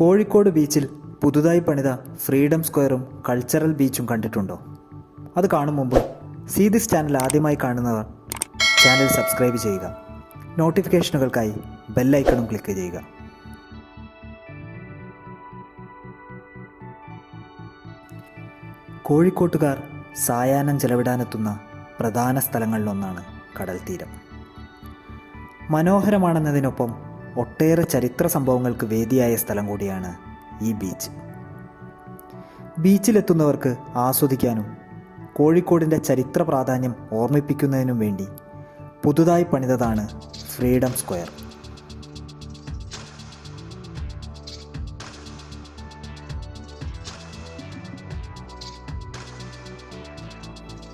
കോഴിക്കോട് ബീച്ചിൽ പുതുതായി പണിത ഫ്രീഡം സ്ക്വയറും കൾച്ചറൽ ബീച്ചും കണ്ടിട്ടുണ്ടോ? അത് കാണും മുമ്പ് സി ദിസ് ചാനൽ ആദ്യമായി കാണുന്നവർ ചാനൽ സബ്സ്ക്രൈബ് ചെയ്യുക. നോട്ടിഫിക്കേഷനുകൾക്കായി ബെല്ലൈക്കണും ക്ലിക്ക് ചെയ്യുക. കോഴിക്കോട്ടുകാർ സായാഹ്നം ചെലവിടാനെത്തുന്ന പ്രധാന സ്ഥലങ്ങളിലൊന്നാണ് കടൽ തീരം മനോഹരമാണെന്നതിനൊപ്പം ഒട്ടേറെ ചരിത്ര സംഭവങ്ങൾക്ക് വേദിയായ സ്ഥലം കൂടിയാണ് ഈ ബീച്ച്. ബീച്ചിലെത്തുന്നവർക്ക് ആസ്വദിക്കാനും കോഴിക്കോടിന്റെ ചരിത്ര പ്രാധാന്യം ഓർമ്മിപ്പിക്കുന്നതിനും വേണ്ടി പുതുതായി പണിതതാണ് ഫ്രീഡം സ്ക്വയർ.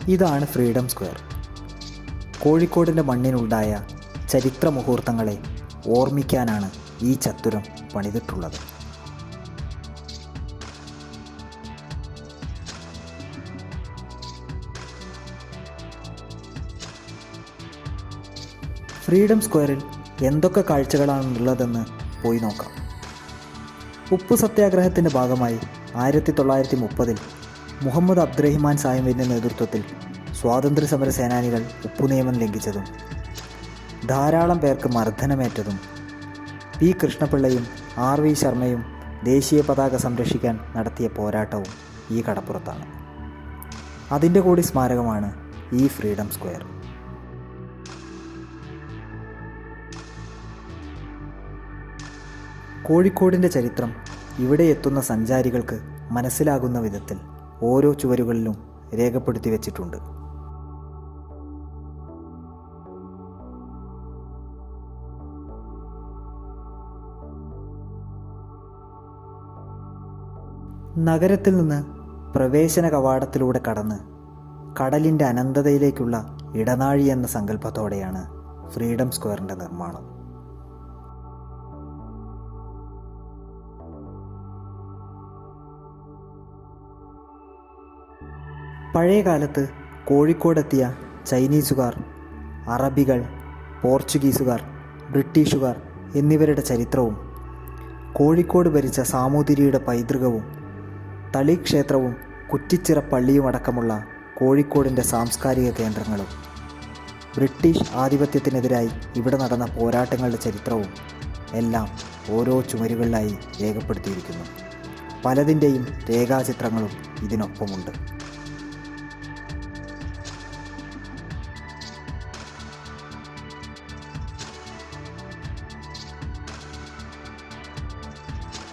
ഇതാണ് ഫ്രീഡം സ്ക്വയർ. കോഴിക്കോടിന്റെ മണ്ണിനുണ്ടായ ചരിത്ര മുഹൂർത്തങ്ങളെ ഓർമ്മിക്കാനാണ് ഈ ചത്തുരം പണിതിട്ടുള്ളത്. ഫ്രീഡം സ്ക്വയറിൽ എന്തൊക്കെ കാഴ്ചകളാണുള്ളതെന്ന് പോയി നോക്കാം. ഉപ്പു സത്യാഗ്രഹത്തിന്റെ ഭാഗമായി ആയിരത്തി തൊള്ളായിരത്തി മുപ്പതിൽ മുഹമ്മദ് അബ്ദുറഹിമാൻ സാഹിബിന്റെ നേതൃത്വത്തിൽ സ്വാതന്ത്ര്യ സമര സേനാനികൾ ഉപ്പു നിയമം ലംഘിച്ചതും ധാരാളം പേർക്ക് മർദ്ദനമേറ്റതും. പി. കൃഷ്ണപിള്ളയും ആർ. വി. ശർമ്മയും ദേശീയ പതാക സംരക്ഷിക്കാൻ നടത്തിയ പോരാട്ടവും ഈ കടപ്പുറത്താണ്. അതിന്റെ കൂടി സ്മാരകമാണ് ഈ ഫ്രീഡം സ്ക്വയർ. കോഴിക്കോടിന്റെ ചരിത്രം ഇവിടെ എത്തുന്ന സഞ്ചാരികൾക്ക് മനസ്സിലാകുന്ന വിധത്തിൽ ഓരോ ചുവരുകളിലും രേഖപ്പെടുത്തി വച്ചിട്ടുണ്ട്. നഗരത്തിൽ നിന്ന് പ്രവേശന കവാടത്തിലൂടെ കടന്ന് കടലിന്റെ അനന്തതയിലേക്കുള്ള ഇടനാഴി എന്ന സങ്കല്പത്തോടെയാണ് ഫ്രീഡം സ്ക്വയറിന്റെ നിർമ്മാണം. പഴയ കാലത്ത് കോഴിക്കോടെത്തിയ ചൈനീസുകാർ അറബികൾ പോർച്ചുഗീസുകാർ ബ്രിട്ടീഷുകാർ എന്നിവരുടെ ചരിത്രവും കോഴിക്കോട് ഭരിച്ച സാമൂതിരിയുടെ പൈതൃകവും തളി ക്ഷേത്രവും കുറ്റിച്ചിറ പള്ളിയും അടക്കമുള്ള കോഴിക്കോടിന്റെ സാംസ്കാരിക കേന്ദ്രങ്ങളും. ബ്രിട്ടീഷ് ആധിപത്യത്തിനെതിരായി ഇവിടെ നടന്ന പോരാട്ടങ്ങളുടെ ചരിത്രവും എല്ലാം ഓരോ ചുമരുകളിലായി രേഖപ്പെടുത്തിയിരിക്കുന്നു. പലതിന്റെയും രേഖാചിത്രങ്ങളും ഇതിനൊപ്പമുണ്ട്.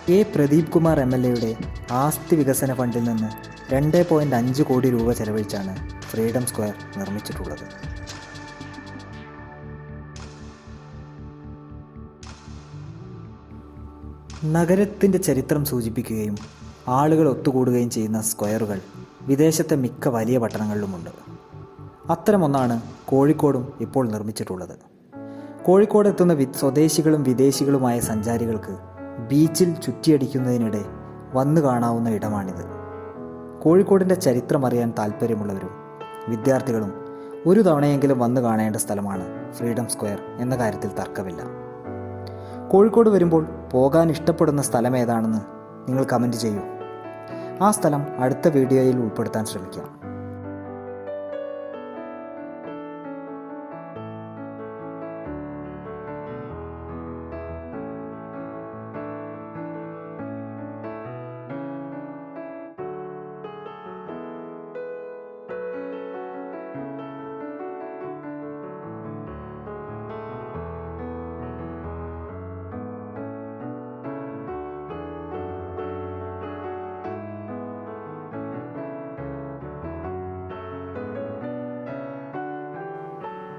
A Pradeep Kumar M L എയുടെ ആസ്തി വികസന ഫണ്ടിൽ നിന്ന് രണ്ട് പോയിന്റ് അഞ്ച് കോടി രൂപ ചെലവഴിച്ചാണ് ഫ്രീഡം സ്ക്വയർ നിർമ്മിച്ചിട്ടുള്ളത്. നഗരത്തിന്റെ ചരിത്രം സൂചിപ്പിക്കുകയും ആളുകൾ ഒത്തുകൂടുകയും ചെയ്യുന്ന സ്ക്വയറുകൾ വിദേശത്തെ മിക്ക വലിയ പട്ടണങ്ങളിലുമുണ്ട്. അത്തരമൊന്നാണ് കോഴിക്കോടും ഇപ്പോൾ നിർമ്മിച്ചിട്ടുള്ളത്. കോഴിക്കോട് എത്തുന്ന സ്വദേശികളും വിദേശികളുമായ സഞ്ചാരികൾക്ക് ബീച്ചിൽ ചുറ്റിയടിക്കുന്നതിനിടെ വന്നു കാണാവുന്ന ഇടമാണിത്. കോഴിക്കോടിന്റെ ചരിത്രം അറിയാൻ താല്പര്യമുള്ളവരും വിദ്യാർത്ഥികളും ഒരു തവണയെങ്കിലും വന്നു കാണേണ്ട സ്ഥലമാണ് ഫ്രീഡം സ്ക്വയർ എന്ന കാര്യത്തിൽ തർക്കമില്ല. കോഴിക്കോട് വരുമ്പോൾ പോകാൻ ഇഷ്ടപ്പെടുന്ന സ്ഥലം ഏതാണെന്ന് നിങ്ങൾ കമന്റ് ചെയ്യൂ. ആ സ്ഥലം അടുത്ത വീഡിയോയിൽ ഉൾപ്പെടുത്താൻ ശ്രമിക്കാം.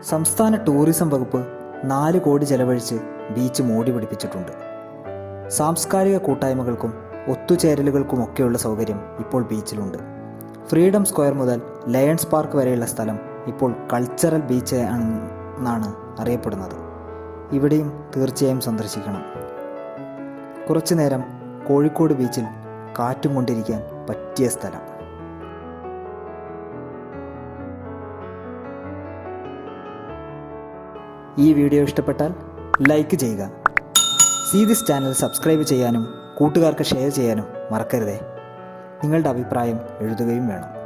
സംസ്ഥാന ടൂറിസം വകുപ്പ് നാല് കോടി ചെലവഴിച്ച് ബീച്ച് മോടി പിടിപ്പിച്ചിട്ടുണ്ട്. സാംസ്കാരിക കൂട്ടായ്മകൾക്കും ഒത്തുചേരലുകൾക്കുമൊക്കെയുള്ള സൗകര്യം ഇപ്പോൾ ബീച്ചിലുണ്ട്. ഫ്രീഡം സ്ക്വയർ മുതൽ ലയൺസ് പാർക്ക് വരെയുള്ള സ്ഥലം ഇപ്പോൾ കൾച്ചറൽ ബീച്ച് എന്നാണ് അറിയപ്പെടുന്നത്. ഇവിടെയും തീർച്ചയായും സന്ദർശിക്കണം. കുറച്ചു നേരം കോഴിക്കോട് ബീച്ചിൽ കാറ്റും കൊണ്ടിരിക്കാൻ പറ്റിയ സ്ഥലം. ഈ വീഡിയോ ഇഷ്ടപ്പെട്ടാൽ ലൈക്ക് ചെയ്യുക. സി ദിസ് ചാനൽ സബ്സ്ക്രൈബ് ചെയ്യാനും കൂട്ടുകാർക്ക് ഷെയർ ചെയ്യാനും മറക്കരുതേ. നിങ്ങളുടെ അഭിപ്രായം എഴുതുകയും വേണം.